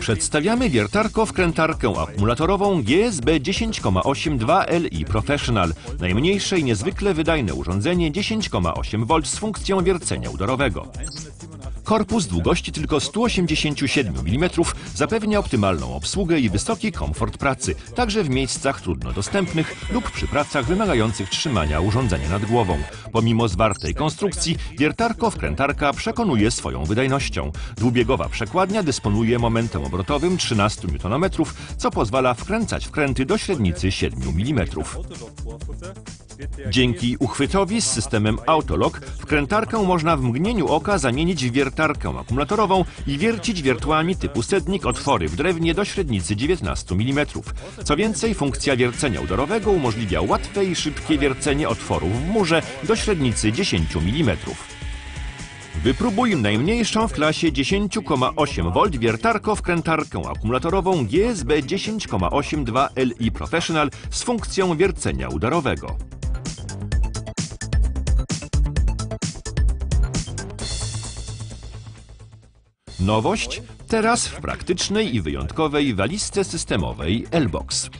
Przedstawiamy wiertarko-wkrętarkę akumulatorową GSB 10,8 2LI Professional. Najmniejsze i niezwykle wydajne urządzenie 10,8 V z funkcją wiercenia udorowego. Korpus długości tylko 187 mm zapewnia optymalną obsługę i wysoki komfort pracy, także w miejscach trudno dostępnych lub przy pracach wymagających trzymania urządzenia nad głową. Pomimo zwartej konstrukcji, wiertarko-wkrętarka przekonuje swoją wydajnością. Dwubiegowa przekładnia dysponuje momentem obrotowym 13 Nm, co pozwala wkręcać wkręty do średnicy 7 mm. Dzięki uchwytowi z systemem Autolock wkrętarkę można w mgnieniu oka zamienić w wiertarkę akumulatorową i wiercić wiertłami typu setnik otwory w drewnie do średnicy 19 mm. Co więcej, funkcja wiercenia udorowego umożliwia łatwe i szybkie wiercenie otworów w murze do średnicy 10 mm. Wypróbuj najmniejszą w klasie 10,8 V wiertarko-wkrętarkę akumulatorową GSB 10,8 2LI Professional z funkcją wiercenia udorowego. Nowość teraz w praktycznej i wyjątkowej walizce systemowej L-Box.